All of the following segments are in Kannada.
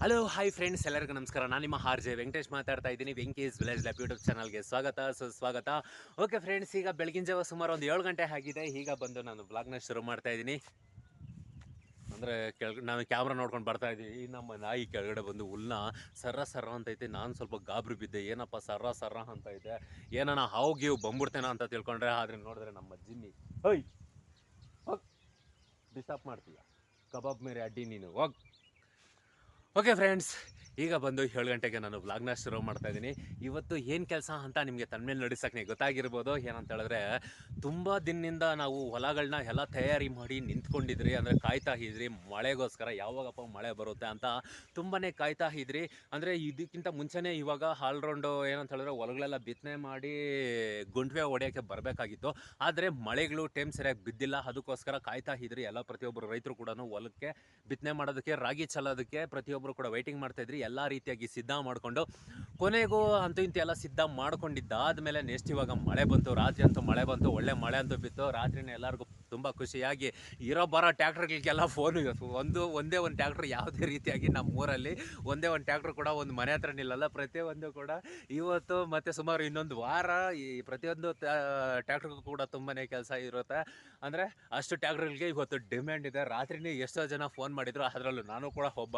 ಹಲೋ ಹಾಯ್ ಫ್ರೆಂಡ್ಸ್ ಎಲ್ಲರಿಗೂ ನಮಸ್ಕಾರ. ನಾನು ನಿಮ್ಮ ಆರ್ ಜೆ ವೆಂಕಟೇಶ್ ಮಾತಾಡ್ತಾ ಇದ್ದೀನಿ. ವೆಂಕೇಶ್ ವಿಲೇಜ್ ಲ್ಯಾಬ್ ಯೂಟ್ಯೂಬ್ ಚಾನಲ್ಗೆ ಸ್ವಾಗತ, ಸುಸ್ವಾಗತ. ಓಕೆ ಫ್ರೆಂಡ್ಸ್ ಈಗ ಬೆಳಗಿನ ಜಾವ ಸುಮಾರು ಒಂದು ಏಳು ಗಂಟೆ ಆಗಿದೆ. ಈಗ ಬಂದು ನಾನು ಬ್ಲಾಗ್ನ ಶುರು ಮಾಡ್ತಾ ಇದ್ದೀನಿ. ಅಂದರೆ ಕೆಳಗಡೆ ನಾನು ಕ್ಯಾಮ್ರಾ ನೋಡ್ಕೊಂಡು ಬರ್ತಾ ಇದ್ದೀನಿ. ಈ ನಮ್ಮ ನಾಯಿ ಕೆಳಗಡೆ ಬಂದು ಹುಲ್ನ ಸರ್ರ ಸರ್ರ ಅಂತ ಐತೆ. ನಾನು ಸ್ವಲ್ಪ ಗಾಬರಿ ಬಿದ್ದೆ. ಏನಪ್ಪ ಸರ್ರ ಸರ್ರ ಅಂತ ಐತೆ. ಏನಾನ ಹಾವು ಗೀವು ಅಂತ ತಿಳ್ಕೊಂಡ್ರೆ, ಆದರೆ ನೋಡಿದ್ರೆ ನಮ್ಮ ಜಿನ್ನಿ, ಹೋಯ್, ಹೋಗ್ ಡಿಸ್ಟರ್ಬ್ ಮಾಡ್ತೀಯ. ಕಬಾಬ್ ಮೇರೆ ಅಡ್ಡಿ ನೀನು, ಹೋಗ್. ಓಕೆ ಫ್ರೆಂಡ್ಸ್ ಈಗ ಬಂದು ಏಳು ಗಂಟೆಗೆ ನಾನು ವ್ಲಾಗ್ನ ಶುರು ಮಾಡ್ತಾ ಇದ್ದೀನಿ ಇವತ್ತು ಏನು ಕೆಲಸ ಅಂತ ನಿಮಗೆ ತನ್ಮೇಲೆ ನಡೆಸೋಕೆ ಗೊತ್ತಾಗಿರ್ಬೋದು. ಏನಂತ ಹೇಳಿದ್ರೆ, ತುಂಬ ದಿನದಿಂದ ನಾವು ಹೊಲಗಳನ್ನ ಎಲ್ಲ ತಯಾರಿ ಮಾಡಿ ನಿಂತ್ಕೊಂಡಿದ್ರಿ. ಅಂದರೆ ಕಾಯ್ತಾ ಇದ್ರಿ. ಮಳೆಗೋಸ್ಕರ ಯಾವಾಗಪ್ಪ ಮಳೆ ಬರುತ್ತೆ ಅಂತ ತುಂಬಾ ಕಾಯ್ತಾ ಇದ್ರಿ. ಅಂದರೆ ಇದಕ್ಕಿಂತ ಮುಂಚೆನೇ ಇವಾಗ ಆಲ್ರೌಂಡು ಏನಂತ ಹೇಳಿದ್ರೆ, ಹೊಲಗಳೆಲ್ಲ ಬಿತ್ತನೆ ಮಾಡಿ ಗುಂಡ್ವೆ ಹೊಡೆಯೋಕ್ಕೆ ಬರಬೇಕಾಗಿತ್ತು. ಆದರೆ ಮಳೆಗಳು ಟೈಮ್ ಸರಿಯಾಗಿ ಬಿದ್ದಿಲ್ಲ. ಅದಕ್ಕೋಸ್ಕರ ಕಾಯ್ತಾ ಇದ್ರಿ. ಎಲ್ಲ ಪ್ರತಿಯೊಬ್ಬರು ರೈತರು ಕೂಡ ಹೊಲಕ್ಕೆ ಬಿತ್ತನೆ ಮಾಡೋದಕ್ಕೆ, ರಾಗಿ ಚಲೋದಕ್ಕೆ ಪ್ರತಿಯೊಬ್ಬರು ಕೂಡ ವೈಟಿಂಗ್ ಮಾಡ್ತಾ ಇದ್ರಿ, ಎಲ್ಲಾ ರೀತಿಯಾಗಿ ಸಿದ್ಧ ಮಾಡ್ಕೊಂಡು, ಕೊನೆಗೂ ಅಂತೂ ಇಂತ ಎಲ್ಲ ಸಿದ್ಧ ಮಾಡ್ಕೊಂಡಿದ್ದಾದ್ಮೇಲೆ ನೆಕ್ಸ್ಟ್ ಇವಾಗ ಮಳೆ ಬಂತು, ರಾತ್ರಿ ಅಂತೂ ಮಳೆ ಬಂತು, ಒಳ್ಳೆ ಮಳೆ ಅಂತೂ ಬಿತ್ತು, ರಾತ್ರಿನೇ ಎಲ್ಲರಿಗೂ ತುಂಬ ಖುಷಿಯಾಗಿ ಇರೋ ಬರೋ ಟ್ಯಾಕ್ಟ್ರ್ಗಳಿಗೆಲ್ಲ ಫೋನು ಒಂದು, ಒಂದೇ ಒಂದು ಟ್ಯಾಕ್ಟ್ರ್ ಯಾವುದೇ ರೀತಿಯಾಗಿ ನಮ್ಮ ಊರಲ್ಲಿ. ಒಂದೇ ಒಂದು ಟ್ಯಾಕ್ಟ್ರ್ ಕೂಡ ಒಂದು ಮನೆ ಹತ್ರ ನಿಲ್ಲಲ್ಲ ಪ್ರತಿಯೊಂದು ಕೂಡ. ಇವತ್ತು ಮತ್ತು ಸುಮಾರು ಇನ್ನೊಂದು ವಾರ ಈ ಪ್ರತಿಯೊಂದು ಟ್ಯಾಕ್ಟ್ರಿಗೂ ಕೂಡ ತುಂಬಾ ಕೆಲಸ ಇರುತ್ತೆ. ಅಂದರೆ ಅಷ್ಟು ಟ್ಯಾಕ್ಟ್ರ್ಗಳಿಗೆ ಇವತ್ತು ಡಿಮ್ಯಾಂಡ್ ಇದೆ. ರಾತ್ರಿನೇ ಎಷ್ಟೋ ಜನ ಫೋನ್ ಮಾಡಿದ್ರು. ಅದರಲ್ಲೂ ನಾನು ಕೂಡ ಒಬ್ಬ,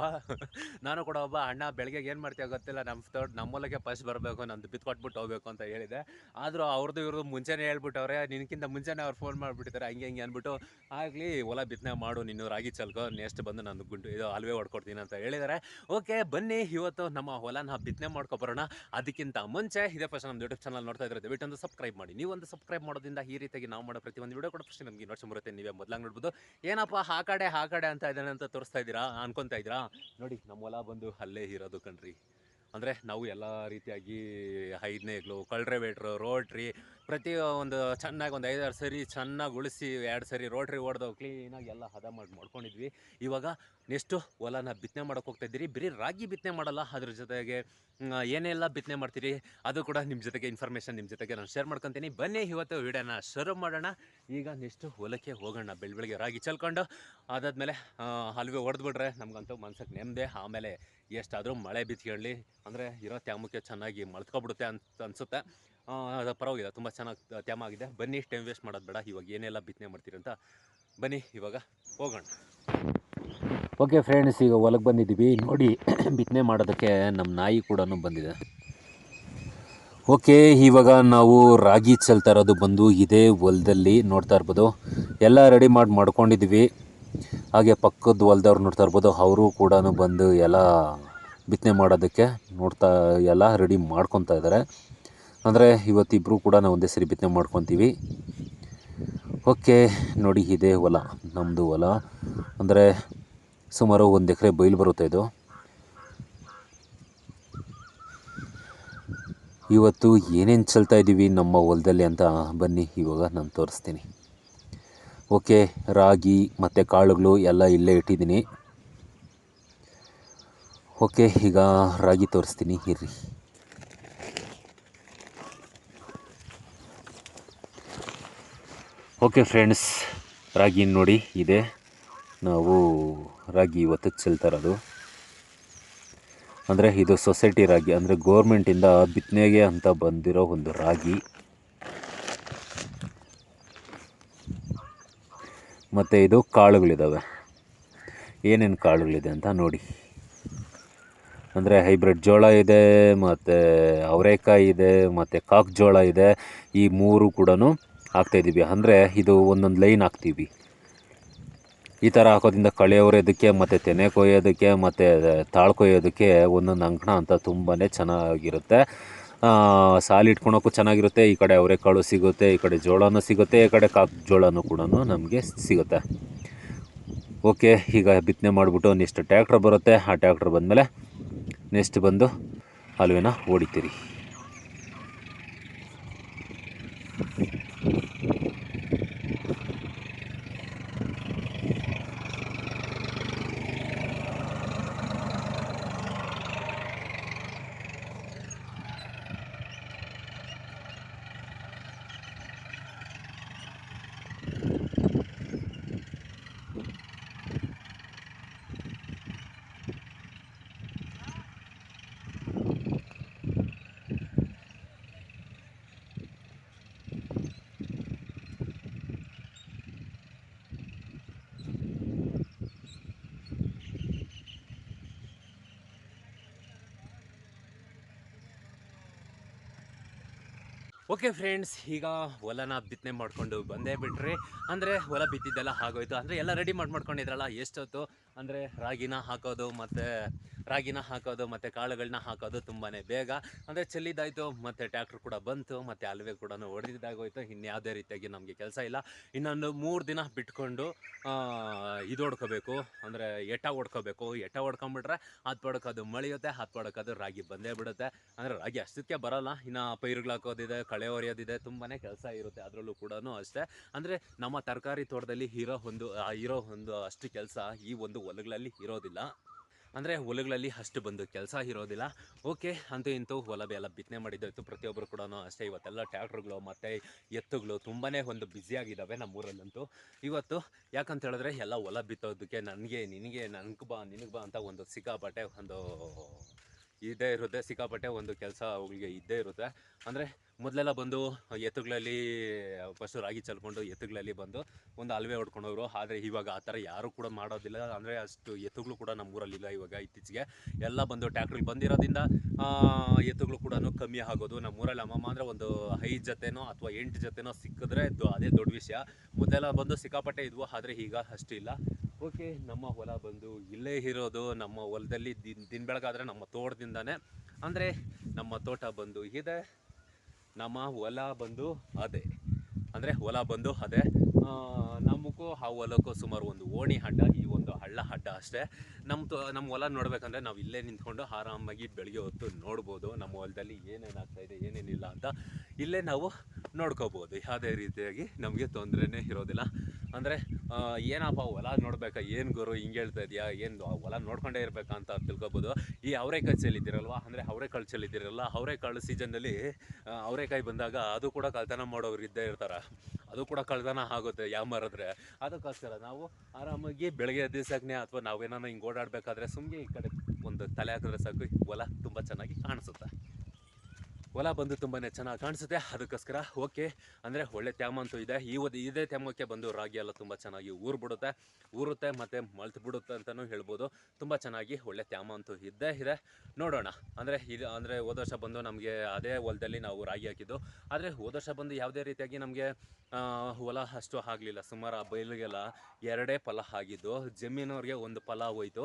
ನಾನು ಕೂಡ ಒಬ್ಬ ಅಣ್ಣ ಬೆಳಗ್ಗೆ ಏನು ಮಾಡ್ತೀಯ ಗೊತ್ತಿಲ್ಲ. ನಮ್ಮ ತೋಟ ನಮ್ಮ ಪಸ್ ಬರಬೇಕು, ನಂದು ಬಿತ್ಕೊಟ್ಬಿಟ್ಟು ಹೋಗ್ಬೇಕು ಅಂತ ಹೇಳಿದೆ. ಆದರೂ ಅವ್ರದ್ದು ಇವ್ರದ್ದು ಮುಂಚೆನೇ ಹೇಳ್ಬಿಟ್ಟವ್ರೆ ನಿನಕ್ಕಿಂತ ಮುಂಚೆನೇ ಅವ್ರು ಫೋನ್ ಮಾಡಿಬಿಟ್ಟಿದ್ದಾರೆ ಹಂಗೆ, ಹಿಂಗೆ ಅಂದ್ಬಿಟ್ಟು, ಆಗಲಿ ಹೊಲ ಬಿತ್ತನೆ ಮಾಡು, ನೀನು ರಾಗಿ ಚಲ್ಕೋ ನೆಕ್ಸ್ಟ್ ಬಂದು ನಾನು ಗುಂಡು, ಇದು ಅಲ್ವೇ ಹೊಡ್ಕೊಡ್ತೀನಿ ಅಂತ ಹೇಳಿದ್ದಾರೆ ಓಕೆ, ಬನ್ನಿ, ಇವತ್ತು ನಮ್ಮ ಹೊಲನ ಬಿತ್ತನೆ ಮಾಡ್ಕೊಬರೋಣ ಅದಕ್ಕಿಂತ ಮುಂಚೆ, ಇದೇ ಫಸ್ಟ್ ನಮ್ಮ ಯೂಟ್ಯೂಬ್ ಚಾನಲ್ ನೋಡ್ತಾ ಇದ್ರೆ ದಯವಿಟ್ಟು ಒಂದು ಸಬ್ಸ್ಕ್ರೈಬ್ ಮಾಡಿ. ನೀವು ಒಂದು ಸಬ್ಸ್ಕ್ರೈಬ್ ಮಾಡೋದ್ರಿಂದ ಈ ರೀತಿಯಾಗಿ ನಾವು ಮಾಡೋ ಪ್ರತಿಯೊಂದು ವಿಡಿಯೋ ಕೂಡ ಫಸ್ಟ್ ನಮಗೆ ನೋಡ್ಸ್ ಬರುತ್ತೆ. ನೀವೇ ಮೊದಲಾಗಿ ನೋಡ್ಬೋದು. ಏನಪ್ಪ, ಆ ಕಡೆ ಆ ಕಡೆ ಅಂತ ಇದ್ದಾನೆ ಅಂತ ತೋರಿಸ್ತಾ ಇದ್ದೀರಾ, ಅನ್ಕೊತಾ ಇದ್ದೀರಾ? ನೋಡಿ, ನಮ್ಮ ಹೊಲ ಬಂದು ಅಲ್ಲೇ ಇರೋದು ಕಣ್ರಿ. ಅಂದರೆ ನಾವು ಎಲ್ಲ ರೀತಿಯಾಗಿ ಐದನೇ ಕಳ್ರೆ ವೇಟ್ರು ರೋಟ್ರಿ ಪ್ರತಿ ಒಂದು ಚೆನ್ನಾಗಿ ಒಂದು ಐದಾರು ಸರಿ ಚೆನ್ನಾಗಿ ಉಳಿಸಿ ಎರಡು ಸರಿ ರೋಟ್ರಿ ಹೊಡೆದು ಕ್ಲೀನಾಗಿ ಎಲ್ಲ ಹದ ಮಾಡಿ ಮಾಡ್ಕೊಂಡಿದ್ವಿ. ಇವಾಗ ನೆಕ್ಸ್ಟು ಹೊಲನ ಬಿತ್ತನೆ ಮಾಡೋಕೆ ಹೋಗ್ತಾ ಇದ್ದೀರಿ. ಬರೀ ರಾಗಿ ಬಿತ್ತನೆ ಮಾಡಲ್ಲ, ಅದ್ರ ಜೊತೆಗೆ ಏನೆಲ್ಲ ಬಿತ್ತನೆ ಮಾಡ್ತೀರಿ, ಅದು ಕೂಡ ನಿಮ್ಮ ಜೊತೆಗೆ ಇನ್ಫಾರ್ಮೇಷನ್ ನಿಮ್ಮ ಜೊತೆಗೆ ನಾನು ಶೇರ್ ಮಾಡ್ಕೊತೀನಿ. ಬನ್ನಿ ಇವತ್ತು ವಿಡಿಯೋನ ಶುರು ಮಾಡೋಣ. ಈಗ ನೆಕ್ಸ್ಟು ಹೊಲಕ್ಕೆ ಹೋಗೋಣ ಬೆಳ ಬೆಳಗ್ಗೆ ರಾಗಿ ಚೆಲ್ಕೊಂಡು. ಅದಾದಮೇಲೆ ಅಲ್ವೇ ಹೊಡೆದ್ಬಿಟ್ರೆ ನಮಗಂತೂ ಮನ್ಸಕ್ಕೆ ನೆಮ್ಮದಿ ಆಮೇಲೆ ಎಷ್ಟಾದರೂ ಮಳೆ ಬಿತ್ಕೊಳ್ಳಿ ಅಂದರೆ ಇರೋ ತ್ಯಾಮುಖ್ಯ ಚೆನ್ನಾಗಿ ಮಳ್ತ್ಕೊಬಿಡುತ್ತೆ ಅಂತ ಅನಿಸುತ್ತೆ. ಪರವಾಗಿಲ್ಲ, ತುಂಬ ಚೆನ್ನಾಗಿ ತ್ಯಾಮ ಆಗಿದೆ. ಬನ್ನಿ ಟೈಮ್ ವೇಸ್ಟ್ ಮಾಡೋದು ಬೇಡ. ಇವಾಗ ಏನೆಲ್ಲ ಬಿತ್ತನೆ ಮಾಡ್ತೀರಂತ ಬನ್ನಿ, ಇವಾಗ ಹೋಗೋಣ. ಓಕೆ ಫ್ರೆಂಡ್ಸ್ ಈಗ ಹೊಲಕ್ಕೆ ಬಂದಿದ್ದೀವಿ. ನೋಡಿ, ಬಿತ್ತನೆ ಮಾಡೋದಕ್ಕೆ ನಮ್ಮ ನಾಯಿ ಕೂಡ ಬಂದಿದೆ. ಓಕೆ ಇವಾಗ ನಾವು ರಾಗಿ ಚೆಲ್ತಾ ಇರೋದು ಬಂದು ಇದೇ ಹೊಲದಲ್ಲಿ ನೋಡ್ತಾ ಇರ್ಬೋದು. ಎಲ್ಲ ರೆಡಿ ಮಾಡಿ ಮಾಡ್ಕೊಂಡಿದ್ವಿ ಹಾಗೆ ಪಕ್ಕದ ಹೊಲದವ್ರು ನೋಡ್ತಾ ಇರ್ಬೋದು. ಅವರು ಕೂಡ ಬಂದು ಎಲ್ಲ ಬಿತ್ತನೆ ಮಾಡೋದಕ್ಕೆ ನೋಡ್ತಾ, ಎಲ್ಲ ರೆಡಿ ಮಾಡ್ಕೊತಾ ಇದ್ದಾರೆ ಅಂದರೆ ಇವತ್ತಿಬ್ಬರು ಕೂಡ ನಾವು ಒಂದೇ ಸರಿ ಬಿತ್ತನೆ ಮಾಡ್ಕೊತೀವಿ. ಓಕೆ, ನೋಡಿ ಇದೇ ಹೊಲ ನಮ್ಮದು ಹೊಲ. ಅಂದರೆ ಸುಮಾರು ಒಂದು ಎಕರೆ ಬಯಲು ಬರುತ್ತೆ ಇದು. ಇವತ್ತು ಏನೇನು ಚೆಲ್ತಾ ಇದ್ದೀವಿ ನಮ್ಮ ಹೊಲದಲ್ಲಿ ಅಂತ ಬನ್ನಿ, ಇವಾಗ ನಾನು ತೋರಿಸ್ತೀನಿ. ಓಕೆ, ರಾಗಿ ಮತ್ತು ಕಾಳುಗಳು ಎಲ್ಲ ಇಲ್ಲೇ ಇಟ್ಟಿದ್ದೀನಿ. ಓಕೆ, ಈಗ ರಾಗಿ ತೋರಿಸ್ತೀನಿ, ಇರ್ರಿ. ಓಕೆ ಫ್ರೆಂಡ್ಸ್ ರಾಗಿ ನೋಡಿ, ಇದೆ. ನಾವು ರಾಗಿ ಇವತ್ತು ಚೆಲ್ತಾ ಇರೋದು. ಅಂದರೆ ಇದು ಸೊಸೈಟಿ ರಾಗಿ. ಅಂದರೆ ಗೋರ್ಮೆಂಟಿಂದ ಬಿತ್ತನೆಗೆ ಅಂತ ಬಂದಿರೋ ಒಂದು ರಾಗಿ. ಮತ್ತು ಇದು ಕಾಳುಗಳಿದ್ದಾವೆ ಏನೇನು ಕಾಳುಗಳಿದೆ ಅಂತ ನೋಡಿ. ಅಂದರೆ ಹೈಬ್ರಿಡ್ ಜೋಳ ಇದೆ, ಮತ್ತು ಅವರೆಕಾಯಿ ಇದೆ, ಮತ್ತು ಕಾಕ್ ಜೋಳ ಇದೆ. ಈ ಮೂರು ಕೂಡ ಹಾಕ್ತಾಯಿದ್ದೀವಿ ಅಂದರೆ ಇದು ಒಂದೊಂದು ಲೈನ್ ಹಾಕ್ತೀವಿ. ಈ ಥರ ಹಾಕೋದ್ರಿಂದ ಕಳೆ ಹೊರೆಯೋದಕ್ಕೆ, ಮತ್ತು ತೆನೆ ಕೊಯ್ಯೋದಕ್ಕೆ, ಮತ್ತು ತಾಳು ಕೊಯ್ಯೋದಕ್ಕೆ ಒಂದೊಂದು ಅಂಕಣ ಅಂತ ತುಂಬಾ ಚೆನ್ನಾಗಿರುತ್ತೆ. ಸಾಲು ಇಟ್ಕೊಳೋಕ್ಕೂ ಚೆನ್ನಾಗಿರುತ್ತೆ. ಈ ಕಡೆ ಅವರೆಕಾಳು ಸಿಗುತ್ತೆ, ಈ ಕಡೆ ಜೋಳನೂ ಸಿಗುತ್ತೆ, ಈ ಕಡೆ ಕಾಕ್ ಜೋಳನೂ ಕೂಡ ನಮಗೆ ಸಿಗುತ್ತೆ. ಓಕೆ, ಈಗ ಬಿತ್ತನೆ ಮಾಡಿಬಿಟ್ಟು ನೆಕ್ಸ್ಟ್ ಟ್ಯಾಕ್ಟ್ರ್ ಬರುತ್ತೆ. ಆ ಟ್ಯಾಕ್ಟ್ರ್ ಬಂದಮೇಲೆ ನೆಕ್ಸ್ಟ್ ಬಂದು ಹಲ್ವೆನ ಹೊಡಿತೀರಿ ಓಕೆ ಫ್ರೆಂಡ್ಸ್ ಈಗ ಹೊಲನ ಬಿತ್ತನೆ ಮಾಡ್ಕೊಂಡು ಬಂದೇ ಬಿಟ್ರಿ. ಅಂದರೆ ಹೊಲ ಬಿತ್ತಿದ್ದೆಲ್ಲ ಆಗೋಯ್ತು. ಅಂದರೆ ಎಲ್ಲ ರೆಡಿ ಮಾಡಿ ಮಾಡ್ಕೊಂಡಿದ್ರಲ್ಲ, ಎಷ್ಟೊತ್ತು? ಅಂದರೆ ರಾಗಿನ ಹಾಕೋದು ಮತ್ತು ರಾಗಿನ ಹಾಕೋದು ಮತ್ತು ಕಾಳುಗಳನ್ನ ಹಾಕೋದು ತುಂಬಾ ಬೇಗ. ಅಂದರೆ ಚೆಲ್ಲಿದ್ದಾಯಿತು ಮತ್ತು ಟ್ಯಾಕ್ಟ್ರ್ ಕೂಡ ಬಂತು, ಮತ್ತು ಅಲ್ವೇ ಕೂಡ ಹೊಡೆದಿದ್ದಾಗೋಯ್ತು ಇನ್ಯಾವುದೇ ರೀತಿಯಾಗಿ ನಮಗೆ ಕೆಲಸ ಇಲ್ಲ. ಇನ್ನೊಂದು ಮೂರು ದಿನ ಬಿಟ್ಕೊಂಡು ಇದು ಹೊಡ್ಕೋಬೇಕು. ಅಂದರೆ ಎಟ್ಟ ಹೊಡ್ಕೋಬೇಕು. ಎಟ್ಟ ಹೊಡ್ಕೊಂಬಿಟ್ರೆ ಹತ್ತು ಪಡಕೋದು ಮಳೆಯುತ್ತೆ ಹತ್ತು ಪಡಕೋದು ರಾಗಿ ಬಂದೇ ಬಿಡುತ್ತೆ. ಅಂದರೆ ರಾಗಿ ಅಷ್ಟಕ್ಕೆ ಬರಲ್ಲ. ಇನ್ನು ಪೈರುಗಳು ಹಾಕೋದಿದೆ, ಕಳೆ ಹೊರೆಯೋದಿದೆ ತುಂಬಾ ಕೆಲಸ ಇರುತ್ತೆ ಅದರಲ್ಲೂ ಕೂಡ ಅಷ್ಟೇ. ಅಂದರೆ ನಮ್ಮ ತರಕಾರಿ ತೋಟದಲ್ಲಿ ಇರೋ ಒಂದು ಇರೋ ಒಂದು ಅಷ್ಟು ಕೆಲಸ ಈ ಒಂದು ಹೊಲಗಳಲ್ಲಿ ಇರೋದಿಲ್ಲ. ಅಂದರೆ ಹೊಲಗಳಲ್ಲಿ ಅಷ್ಟು ಬಂದು ಕೆಲಸ ಇರೋದಿಲ್ಲ. ಓಕೆ, ಅಂತೂ ಇಂತೂ ಹೊಲ ಎಲ್ಲ ಬಿತ್ತನೆ ಮಾಡಿದ್ದಾಯಿತು ಪ್ರತಿಯೊಬ್ಬರು ಕೂಡ ಅಷ್ಟೇ. ಇವತ್ತೆಲ್ಲ ಟ್ಯಾಕ್ಟ್ರುಗಳು, ಮತ್ತು ಎತ್ತುಗಳು ತುಂಬಾ ಒಂದು ಬ್ಯುಸಿಯಾಗಿದ್ದಾವೆ ನಮ್ಮೂರಲ್ಲಂತೂ. ಇವತ್ತು ಯಾಕಂತ ಹೇಳಿದ್ರೆ ಎಲ್ಲ ಹೊಲ ಬಿತ್ತೋದಕ್ಕೆ ನನಗೆ, ನಿನಗೆ, ನನಗೆ ಬಾ, ನಿನಗೆ ಬಾ ಅಂತ ಒಂದು ಸಿಕ್ಕಾಪಟ್ಟೆ ಒಂದು ಇದೇ ಇರುತ್ತೆ. ಸಿಕ್ಕಾಪಟ್ಟೆ ಒಂದು ಕೆಲಸ ಅವಳಿಗೆ ಇದ್ದೇ ಇರುತ್ತೆ. ಅಂದರೆ ಮೊದಲೆಲ್ಲ ಬಂದು ಎತ್ತುಗಳಲ್ಲಿ ಫಸ್ಟು ರಾಗಿ ಚಲ್ಕೊಂಡು ಎತ್ತುಗಳಲ್ಲಿ ಬಂದು ಒಂದು ಅಲ್ವೆ ಹೊಡ್ಕೊಂಡೋಗ್ರು ಆದರೆ ಇವಾಗ ಆ ಥರ ಯಾರು ಕೂಡ ಮಾಡೋದಿಲ್ಲ. ಅಂದರೆ ಅಷ್ಟು ಎತ್ತುಗಳು ಕೂಡ ನಮ್ಮ ಊರಲ್ಲಿಲ್ಲ ಇವಾಗ ಇತ್ತೀಚೆಗೆ. ಎಲ್ಲ ಬಂದು ಟ್ಯಾಕ್ಟ್ರಿಗೆ ಬಂದಿರೋದ್ರಿಂದ ಎತ್ತುಗಳು ಕೂಡ ಕಮ್ಮಿ ಆಗೋದು. ನಮ್ಮ ಊರಲ್ಲಿ ಅಮ್ಮಮ್ಮ ಅಂದರೆ ಒಂದು ಐದು ಜೊತೆನೋ ಅಥವಾ ಎಂಟು ಜೊತೆನೋ ಸಿಕ್ಕಿದ್ರೆ ಅದೇ ದೊಡ್ಡ ವಿಷಯ. ಮೊದಲೆಲ್ಲ ಬಂದು ಸಿಕ್ಕಾಪಟ್ಟೆ ಇದ್ವು. ಆದರೆ ಈಗ ಅಷ್ಟಿಲ್ಲ. ಓಕೆ, ನಮ್ಮ ಹೊಲ ಬಂದು ಇಲ್ಲೇ ಇರೋದು, ನಮ್ಮ ಹೊಲದಲ್ಲಿ ದಿನ ದಿನ ಬೆಳಗಾದ್ರೆ ನಮ್ಮ ತೋಟದಿಂದನೇ. ಅಂದರೆ ನಮ್ಮ ತೋಟ ಬಂದು ಇದೆ, ನಮ್ಮ ಹೊಲ ಬಂದು ಅದೇ. ಅಂದರೆ ಹೊಲ ಬಂದು ಅದೇ. ನಮಗೂ ಆ ಹೊಲಕ್ಕೂ ಸುಮಾರು ಒಂದು ಓಣಿ ಅಡ್ಡ ಈ ಹಳ್ಳ ಹಡ್ಡ ಅಷ್ಟೇ. ನಮ್ಮ ತೋ ನಮ್ಮ ಹೊಲ ನೋಡ್ಬೇಕಂದ್ರೆ ನಾವು ಇಲ್ಲೇ ನಿಂತ್ಕೊಂಡು ಆರಾಮಾಗಿ ಬೆಳಗ್ಗೆ ಹೊತ್ತು ನೋಡ್ಬೋದು. ನಮ್ಮ ಹೊಲದಲ್ಲಿ ಏನೇನು ಆಗ್ತಾ ಇದೆ, ಏನೇನಿಲ್ಲ ಅಂತ ಇಲ್ಲೇ ನಾವು ನೋಡ್ಕೋಬೋದು. ಯಾವುದೇ ರೀತಿಯಾಗಿ ನಮಗೆ ತೊಂದರೆನೇ ಇರೋದಿಲ್ಲ. ಅಂದರೆ ಏನಪ್ಪ ಹೊಲ ನೋಡ್ಬೇಕಾ? ಏನು ಗುರು ಹಿಂಗೆ ಹೇಳ್ತಾ ಇದೆಯಾ? ಏನು ಹೊಲ ನೋಡ್ಕೊಂಡೇ ಇರಬೇಕಾ ಅಂತ ತಿಳ್ಕೊಬೋದು. ಈ ಅವರೆಕಾಯಿ ಚೆಲ್ಲಿದ್ದೀರಲ್ವ ಅಂದರೆ ಅವರೆಕಾಳು ಚೆಲ್ಲಿದ್ದೀರಲ್ಲ ಅವರೆಕಾಳು ಸೀಸನ್ನಲ್ಲಿ ಅವರೆಕಾಯಿ ಬಂದಾಗ ಅದು ಕೂಡ ಕಳ್ತನ ಮಾಡೋರು ಇದ್ದೇ ಇರ್ತಾರೆ. ಅದು ಕೂಡ ಕಳ್ತನ ಆಗುತ್ತೆ, ಯಾವ ಮರದ್ರೆ. ಅದಕ್ಕೋಸ್ಕರ ನಾವು ಆರಾಮಾಗಿ ಬೆಳಗ್ಗೆ ದಿವಸಕ್ಕೆ ಅಥವಾ ನಾವೇನಾನ ಹಿಂಗೆ ಓಡಾಡಬೇಕಾದ್ರೆ ಸುಮ್ಮನೆ ಈ ಕಡೆ ಒಂದು ತಲೆ ಹಾಕಿದ್ರೆ ಸಾಕು ಹೊಲ ತುಂಬ ಚೆನ್ನಾಗಿ ಕಾಣಿಸುತ್ತೆ. ಹೊಲ ಬಂದು ತುಂಬಾ ಚೆನ್ನಾಗಿ ಕಾಣಿಸುತ್ತೆ. ಅದಕ್ಕೋಸ್ಕರ ಓಕೆ. ಅಂದರೆ ಒಳ್ಳೆ ತ್ಯಾಮ ಅಂತೂ ಇದೆ. ಈ ಒಂದು ಇದೇ ತ್ಯಾಮಕ್ಕೆ ಬಂದು ರಾಗಿ ಎಲ್ಲ ತುಂಬ ಚೆನ್ನಾಗಿ ಊರು ಬಿಡುತ್ತೆ ಊರುತ್ತೆ ಮತ್ತು ಮಲ್ತು ಬಿಡುತ್ತೆ ಅಂತಲೂ ಹೇಳ್ಬೋದು. ತುಂಬ ಚೆನ್ನಾಗಿ ಒಳ್ಳೆ ತ್ಯಾಮ ಅಂತೂ ಇದ್ದೇ ಇದೆ. ನೋಡೋಣ. ಅಂದರೆ ಇದು ಅಂದರೆ ಹೋದ ವರ್ಷ ಬಂದು ನಮಗೆ ಅದೇ ಹೊಲದಲ್ಲಿ ನಾವು ರಾಗಿ ಹಾಕಿದ್ದು. ಆದರೆ ಹೋದ ವರ್ಷ ಬಂದು ಯಾವುದೇ ರೀತಿಯಾಗಿ ನಮಗೆ ಹೊಲ ಅಷ್ಟು ಆಗಲಿಲ್ಲ. ಸುಮಾರು ಆ ಎರಡೇ ಫಲ ಆಗಿದ್ದು. ಜಮೀನವ್ರಿಗೆ ಒಂದು ಫಲ ಹೋಯ್ತು.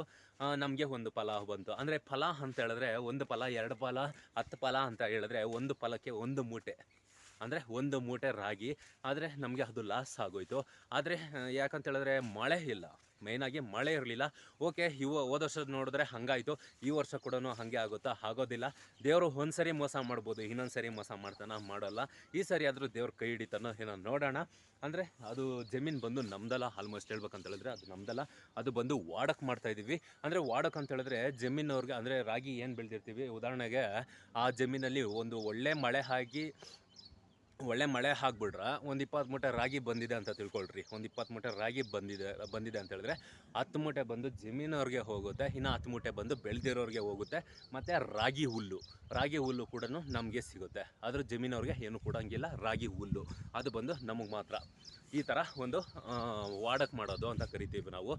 ನಮಗೆ ಒಂದು ಫಲ ಬಂತು. ಅಂದರೆ ಫಲ ಅಂತ ಹೇಳಿದ್ರೆ ಒಂದು ಫಲ, ಎರಡು ಫಲ, ಹತ್ತು ಫಲ ಅಂತ ಹೇಳಿದ್ರೆ ಒಂದು ಫಲಕ್ಕೆ ಒಂದು ಮೂಟೆ. ಅಂದರೆ ಒಂದು ಮೂಟೆ ರಾಗಿ. ಆದರೆ ನಮಗೆ ಅದು ಲಾಸ್ ಆಗೋಯಿತು. ಆದರೆ ಯಾಕಂತ ಹೇಳಿದ್ರೆ ಮಳೆ ಇಲ್ಲ. ಮೇಯ್ನಾಗಿ ಮಳೆ ಇರಲಿಲ್ಲ. ಓಕೆ, ಇವು ಹೋದ ವರ್ಷದ ನೋಡಿದ್ರೆ ಹಂಗಾಯಿತು. ಈ ವರ್ಷ ಕೂಡ ಹಾಗೆ ಆಗುತ್ತಾ? ಆಗೋದಿಲ್ಲ. ದೇವರು ಒಂದ್ಸರಿ ಮೋಸ ಮಾಡ್ಬೋದು ಇನ್ನೊಂದು ಸರಿ ಮೋಸ ಮಾಡ್ತಾನ? ಮಾಡೋಲ್ಲ. ಈ ಸರಿ ಆದರೂ ದೇವ್ರ ಕೈ ಹಿಡಿತಾನೋ? ಏನೋ ನೋಡೋಣ. ಅಂದರೆ ಅದು ಜಮೀನು ಬಂದು ನಮ್ದಲ್ಲ ಆಲ್ಮೋಸ್ಟ್ ಹೇಳ್ಬೇಕಂತ ಹೇಳಿದ್ರೆ ಅದು ನಮ್ದಲ್ಲ. ಅದು ಬಂದು ವಾಡಕ್ ಮಾಡ್ತಾ ಇದ್ದೀವಿ ಅಂದರೆ ವಾಡಕ್ ಅಂತ ಹೇಳಿದ್ರೆ ಜಮೀನವ್ರಿಗೆ, ಅಂದರೆ ರಾಗಿ ಏನು ಬೆಳೆದಿರ್ತೀವಿ? ಉದಾಹರಣೆಗೆ ಆ ಜಮೀನಲ್ಲಿ ಒಂದು ಒಳ್ಳೆ ಮಳೆ ಆಗಿ ಒಳ್ಳೆ ಮಳೆ ಹಾಕ್ಬಿಟ್ರೆ ಒಂದು ಇಪ್ಪತ್ತು ಮೂಟೆ ರಾಗಿ ಬಂದಿದೆ ಅಂತ ತಿಳ್ಕೊಳ್ರಿ. ಒಂದು ಇಪ್ಪತ್ತು ಮೂಟೆ ರಾಗಿ ಬಂದಿದೆ ಬಂದಿದೆ ಅಂತ ಹೇಳಿದ್ರೆ ಹತ್ತು ಮೂಟೆ ಬಂದು ಜಮೀನವ್ರಿಗೆ ಹೋಗುತ್ತೆ, ಇನ್ನು ಹತ್ತು ಮೂಟೆ ಬಂದು ಬೆಳೆದಿರೋರಿಗೆ ಹೋಗುತ್ತೆ, ಮತ್ತು ರಾಗಿ ಹುಲ್ಲು. ರಾಗಿ ಹುಲ್ಲು ಕೂಡ ನಮಗೆ ಸಿಗುತ್ತೆ. ಆದರೂ ಜಮೀನವ್ರಿಗೆ ಏನು ಕೊಡೋಂಗಿಲ್ಲ, ರಾಗಿ ಹುಲ್ಲು. ಅದು ಬಂದು ನಮಗೆ ಮಾತ್ರ. ಈ ಥರ ಒಂದು ವಾಡಕ್ ಮಾಡೋದು ಅಂತ ಕರಿತೀವಿ ನಾವು.